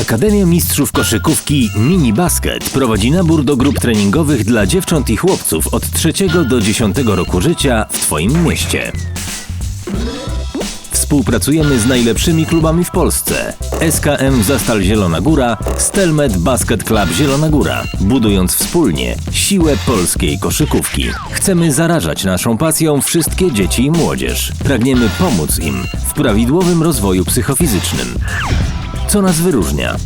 Akademia Mistrzów Koszykówki Mini Basket prowadzi nabór do grup treningowych dla dziewcząt i chłopców od 3 do 10 roku życia w Twoim mieście. Współpracujemy z najlepszymi klubami w Polsce. SKM Zastal Zielona Góra, Stelmet Basket Club Zielona Góra, budując wspólnie siłę polskiej koszykówki. Chcemy zarażać naszą pasją wszystkie dzieci i młodzież. Pragniemy pomóc im w prawidłowym rozwoju psychofizycznym. Co nas wyróżnia?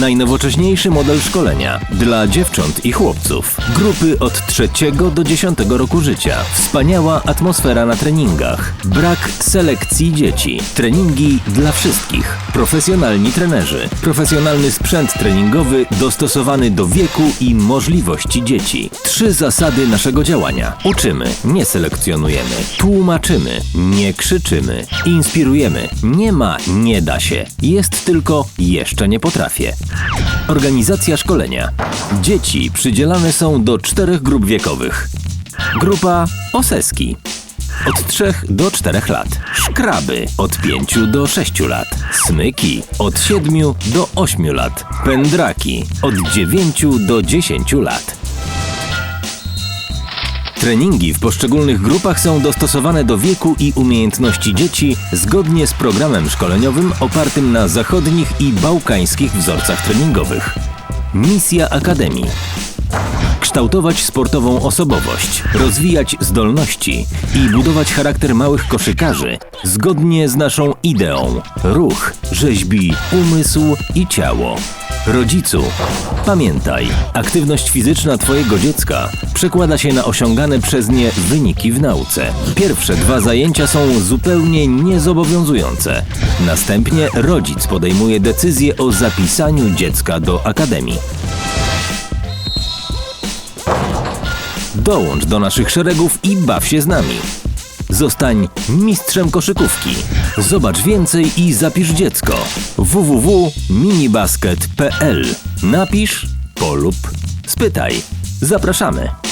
Najnowocześniejszy model szkolenia dla dziewcząt i chłopców. Grupy od 3 do 10 roku życia. Wspaniała atmosfera na treningach. Brak selekcji dzieci. Treningi dla wszystkich. Profesjonalni trenerzy. Profesjonalny sprzęt treningowy dostosowany do wieku i możliwości dzieci. Trzy zasady naszego działania. Uczymy, nie selekcjonujemy. Tłumaczymy, nie krzyczymy. Inspirujemy. Nie ma nie da się. Jest tylko jeszcze nie potrafię. Organizacja szkolenia. Dzieci przydzielane są do czterech grup wiekowych. Grupa Oseski. Od 3 do 4 lat. Szkraby od 5 do 6 lat. Smyki od 7 do 8 lat. Pędraki od 9 do 10 lat. Treningi w poszczególnych grupach są dostosowane do wieku i umiejętności dzieci zgodnie z programem szkoleniowym opartym na zachodnich i bałkańskich wzorcach treningowych. Misja Akademii. Kształtować sportową osobowość, rozwijać zdolności i budować charakter małych koszykarzy zgodnie z naszą ideą. Ruch rzeźbi umysł i ciało. Rodzicu, pamiętaj, aktywność fizyczna Twojego dziecka przekłada się na osiągane przez nie wyniki w nauce. Pierwsze dwa zajęcia są zupełnie niezobowiązujące. Następnie rodzic podejmuje decyzję o zapisaniu dziecka do akademii. Dołącz do naszych szeregów i baw się z nami. Zostań mistrzem koszykówki. Zobacz więcej i zapisz dziecko. www.minibasket.pl Napisz, polub, spytaj. Zapraszamy.